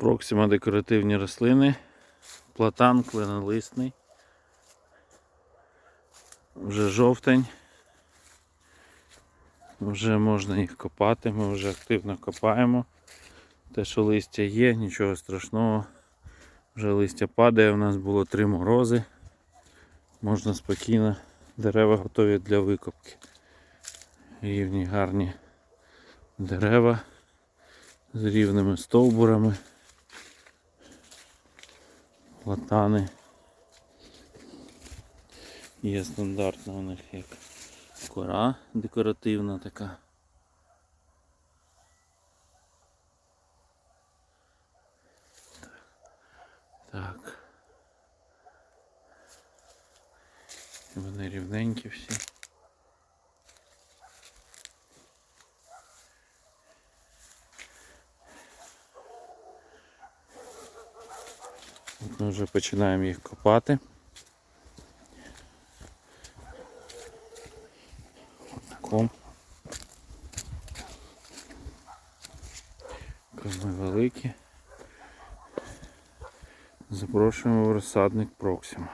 Проксима декоративні рослини. Платан кленолисний. Вже жовтень. Вже можна їх копати, ми вже активно копаємо. Те, що листя є, нічого страшного. Вже листя падає, у нас було три морози. Можна спокійно, дерева готові для викопки. Рівні гарні дерева з рівними стовбурами. Платани. Є стандартна у них як кора декоративна така. Так. Вони рівненькі всі. От ми вже починаємо їх копати. Отаком. Коми великі. Запрошуємо в розсадник Проксима.